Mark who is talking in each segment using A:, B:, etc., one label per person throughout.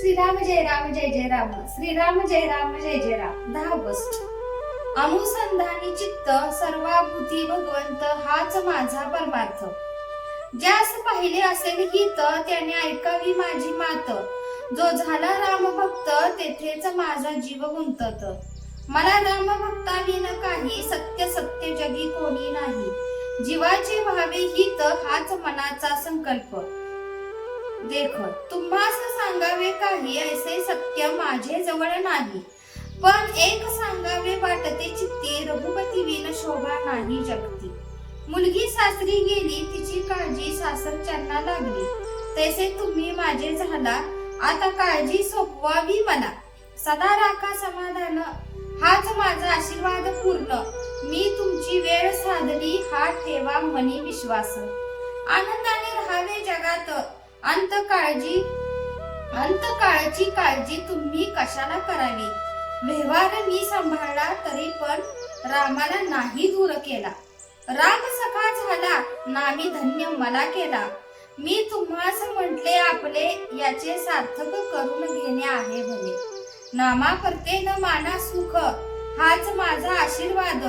A: श्रीराम जय राम जय जय राम. श्रीराम जय राम जय जय राम. दहा ऑगस्ट अनुसंधानी चित्त सर्वाभूती भगवंत हाच माझा परमार्थ. ज्यास पाहिले असेल हित त्याने ऐकावी माझी मात. जो झाला राम भक्त तेथेच माझा जीव गुंतत. मला राम भक्ताविन काही सत्य सत्य जगी कोणी नाही. जीवाचे व्हावे हित हाच मनाचा संकल्प. देख तुम्हास सांगावे काही ऐसे सत्य माझे जवळ नाही. पण एक सांगावे वाटते चित्ते रघुपती विन शोभा नाही जगती. मुलगी सासरी गेली तिची काळजी सासरच्यांना लागली. तैसे तुम्ही माझे झाला आता काळजी सोपवावी मला. सदा राखा समाधान हाच माझा आशीर्वाद पूर्ण. मी तुमची वेळ साधली हा ठेवा मनी विश्वास. आनंदाने राहावे जगात. अंत काळजी अंत काळची काळजी तुम्ही कशाला करावी? व्यवहार मी सांभाळला तरी पण रामाला नाही दूर केला. राम सखा झाला नामी धन्य मला केला. मी तुम्हास म्हटले आपले याचे सार्थक करून घेणे आहे भले नामा करते न माना सुख हाच माझा आशीर्वाद.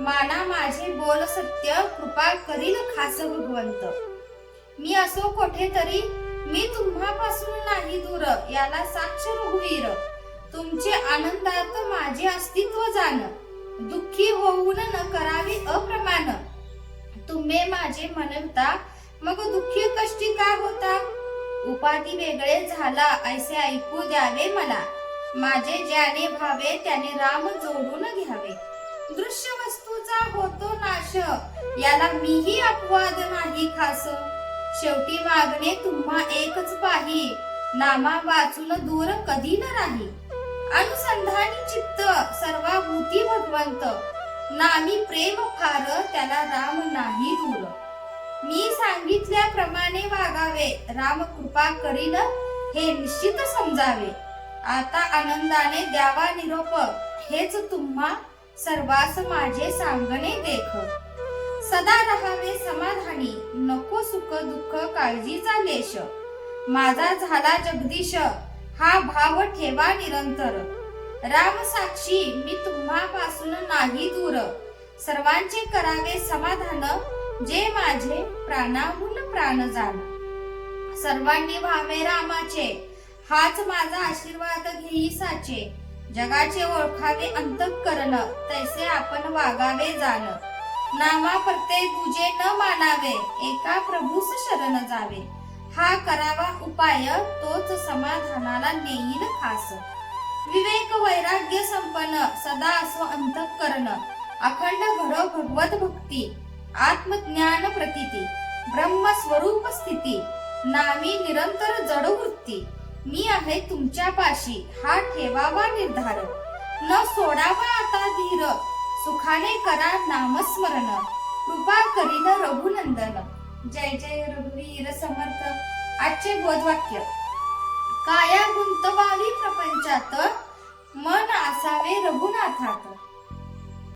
A: माना माझे बोल सत्य कृपा करील खास भगवंत. मी असो कोठे तरी मी तुम्हापासून नाही दूर याला साक्षर होईर तुमचे आनंदात माझे अस्तित्व जाण. दुःखी होऊन न करावे अप्रमाण. तुम्ही माझे म्हणता मग दुःखी कष्टी का होता? उपाधी वेगळे झाला ऐसे ऐकू द्यावे मला. माझे ज्याने भावे त्याने राम जोडून घ्यावे. दृश्य वस्तूचा होतो नाश याला मीही अपवाद नाही खास. शेवटी वागणे तुम्हा एकच पाही. नामा वाचून दूर कधी न राही. अनुसंधानी चित्त सर्वाभूती भगवंत. नामी प्रेम फार त्याला राम नाही दूर. मी सांगितल्याप्रमाणे वागावे राम कृपा करील हे निश्चित समजावे. आता आनंदाने द्यावा निरोप हेच तुम्हा सर्वास माझे सांगणे देख. सदा राहावे समाधानी नको सुख दुःख काळजीचा लेश माझा झाला जगदीश हा भाव ठेवा निरंतर. राम साक्षी मी तुम्हापासून नाही दूर. सर्वांचे करावे समाधान जे माझे प्राणाहून प्राण जाण. सर्वांनी व्हावे रामाचे हाच माझा आशीर्वाद घेई साचे जगाचे ओळखावे अंतकरण तैसे आपण वागावे जाण. नामा प्रत्येक तुझे न मानावे एका प्रभूस शरण जावे. हा करावा उपाय तोच समाधानाला नेईल खास. विवेक वैराग्य संपन्न सदा असो अंतःकरण. अखंड घडो भगवत भक्ती आत्मज्ञान प्रतीती ब्रह्म स्वरूप स्थिती नामी निरंतर जड वृत्ती. मी आहे तुमच्या पाशी हा ठेवावा निर्धार. न सोडावा आता धीर सुखाने करा नामस्मरण. कृपा करीन रघुनंदन. जय जय रघुवीर समर्थ. आजचे बोधवाक्य. काया गुंतवावी प्रपंचात मन असावे रघुनाथात.